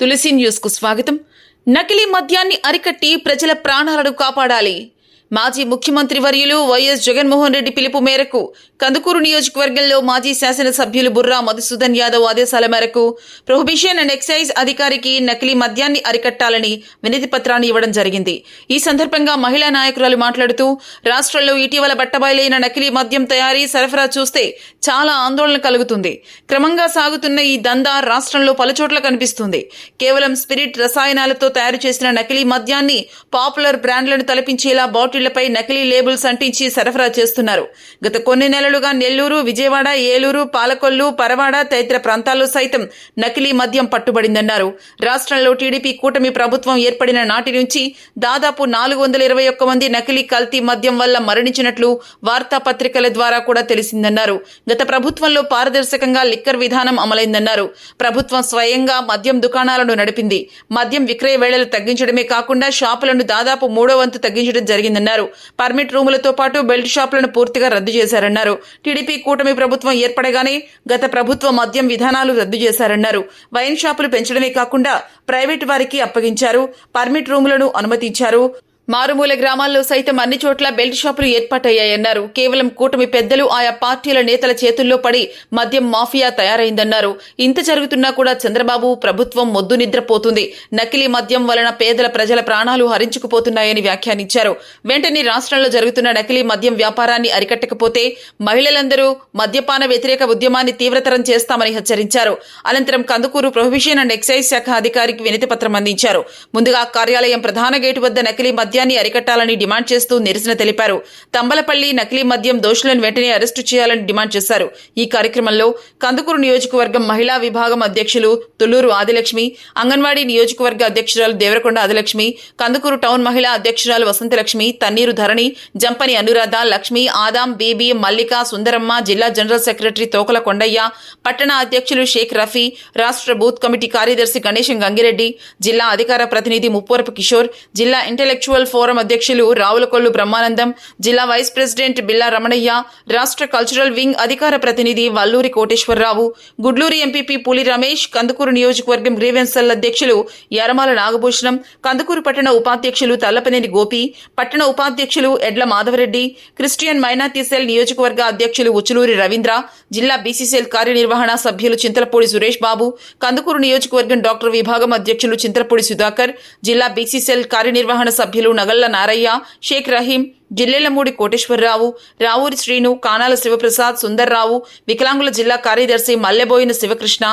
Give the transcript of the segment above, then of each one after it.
తులసి న్యూస్కు స్వాగతం. నకిలీ మద్యాన్ని అరికట్టి ప్రజల ప్రాణాలను కాపాడాలి. మాజీ ముఖ్యమంత్రి వర్యులు వైఎస్ జగన్మోహన్ రెడ్డి పిలుపు మేరకు కందుకూరు నియోజకవర్గంలో మాజీ శాసనసభ్యులు బుర్రా మధుసూదన్ యాదవ్ ఆదేశాల మేరకు ప్రొహిబిషన్ అండ్ ఎక్సైజ్ అధికారికి నకిలీ మద్యాన్ని అరికట్టాలని వినతి పత్రాన్ని ఇవ్వడం జరిగింది. ఈ సందర్భంగా మహిళా నాయకురాలు మాట్లాడుతూ రాష్ట్రంలో ఇటీవల బట్టబయలైన నకిలీ మద్యం తయారీ సరఫరా చూస్తే చాలా ఆందోళన కలుగుతుంది. క్రమంగా సాగుతున్న ఈ దందా రాష్ట్రంలో పలుచోట్ల కనిపిస్తుంది. కేవలం స్పిరిట్ రసాయనాలతో తయారు చేసిన నకిలీ మద్యాన్ని పాపులర్ బ్రాండ్లను తలపించేలా బాటిల్ బాటిళ్ళపై నకిలీ లేబుల్స్ అంటించి సరఫరా చేస్తున్నారు. గత కొన్ని నెలలుగా నెల్లూరు విజయవాడ ఏలూరు పాలకొల్లు పరవాడ తదితర ప్రాంతాల్లో సైతం నకిలీ మద్యం పట్టుబడిందన్నారు. రాష్ట్రంలో టీడీపీ కూటమి ప్రభుత్వం ఏర్పడిన నాటి నుంచి దాదాపు నాలుగు వందల ఇరవై ఒక్క మంది నకిలీ కల్తీ మద్యం వల్ల మరణించినట్లు వార్తాపత్రికల ద్వారా కూడా తెలిసిందన్నారు. గత ప్రభుత్వంలో పారదర్శకంగా లిక్కర్ విధానం అమలైందన్నారు. ప్రభుత్వం స్వయంగా మద్యం దుకాణాలను నడిపింది. మద్యం విక్రయ వేళలు తగ్గించడమే కాకుండా షాపులను దాదాపు మూడో వంతు తగ్గించడం జరిగిందన్నారు. పర్మిట్ రూములతో పాటు బెల్ట్ షాపులను పూర్తిగా రద్దు చేశారన్నారు. టీడీపీ కూటమి ప్రభుత్వం ఏర్పడగానే గత ప్రభుత్వ మద్యం విధానాలు రద్దు చేశారన్నారు. వైన్ షాపులు పెంచడమే కాకుండా ప్రైవేటు వారికి అప్పగించారు. పర్మిట్ రూములను అనుమతించారు. మారుమూల గ్రామాల్లో సైతం అన్ని చోట్ల బెల్ట్ షాపులు ఏర్పాటయ్యాయన్నారు. కేవలం కూటమి పెద్దలు ఆయా పార్టీల నేతల చేతుల్లో పడి మద్యం మాఫియా తయారైందన్నారు. ఇంత జరుగుతున్నా కూడా చంద్రబాబు ప్రభుత్వం మొద్దు నిద్రపోతుంది. నకిలీ మద్యం వలన పేదల ప్రజల ప్రాణాలు హరించుకుపోతున్నాయని వ్యాఖ్యానించారు. వెంటనే రాష్ట్రంలో జరుగుతున్న నకిలీ మద్యం వ్యాపారాన్ని అరికట్టకపోతే మహిళలందరూ మద్యపాన వ్యతిరేక ఉద్యమాన్ని తీవ్రతరం చేస్తామని హెచ్చరించారు. అనంతరం కందుకూరు ప్రొహిబిషన్ అండ్ ఎక్సైజ్ శాఖ అధికారికి వినతిపత్రం అందించారు. ముందుగా కార్యాలయం ప్రధాన గేటు వద్ద నకిలీ మద్యం మద్యాన్ని అరికట్టాలని డిమాండ్ చేస్తూ నిరసన తెలిపారు. తంబలపల్లి నకిలీ మద్యం దోషులను వెంటనే అరెస్టు చేయాలని డిమాండ్ చేశారు. ఈ కార్యక్రమంలో కందుకూరు నియోజకవర్గం మహిళా విభాగం అధ్యక్షులు తుళ్ళూరు ఆదిలక్ష్మి అంగన్వాడీ నియోజకవర్గ అధ్యక్షురాలు దేవరకొండ ఆదిలక్ష్మి కందుకూరు టౌన్ మహిళా అధ్యక్షురాలు వసంతలక్ష్మి తన్నీరు ధరణి జంపని అనురాధ లక్ష్మి ఆదాం బీబీ మల్లిక సుందరమ్మ జిల్లా జనరల్ సెక్రటరీ తోకల కొండయ్య పట్టణ అధ్యక్షులు షేక్ రఫీ రాష్ట్ర బూత్ కమిటీ కార్యదర్శి గణేశం గంగిరెడ్డి జిల్లా అధికార ప్రతినిధి ముప్పవరపు కిషోర్ జిల్లా ఇంటెలెక్చువల్ ఫోరం అధ్యక్షులు రావులకొల్లు బ్రహ్మానందం జిల్లా వైస్ ప్రెసిడెంట్ బిల్లా రమణయ్య రాష్ట్ర కల్చరల్ వింగ్ అధికార ప్రతినిధి వల్లూరి కోటేశ్వరరావు గుడ్లూరి ఎంపీపీ పులి రమేష్ కందుకూరు నియోజకవర్గం గ్రీవెన్సల్ అధ్యక్షులు యరమాల నాగభూషణం కందుకూరు పట్టణ ఉపాధ్యక్షులు తల్లపనేని గోపి పట్టణ ఉపాధ్యక్షులు ఎడ్ల మాధవరెడ్డి క్రిస్టియన్ మైనార్టీ సెల్ నియోజకవర్గ అధ్యక్షులు ఉచులూరి రవీంద్ర జిల్లా బీసీసీఎల్ కార్యనిర్వహణ సభ్యులు చింతలపూడి సురేష్ బాబు కందుకూరు నియోజకవర్గం డాక్టర్ విభాగం అధ్యక్షులు చింతలపూడి సుధాకర్ జిల్లా బీసీసీఎల్ కార్యనిర్వహణ సభ్యులు నగళ్ళ నారయ్య షేక్ రహీం జిల్లెలమూడి కోటేశ్వరరావు రావూరి శ్రీను కానాల శివప్రసాద్ సుందర్రావు వికలాంగుల జిల్లా కార్యదర్శి మల్లెబోయిన శివకృష్ణ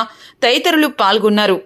తదితరులు పాల్గొన్నారు.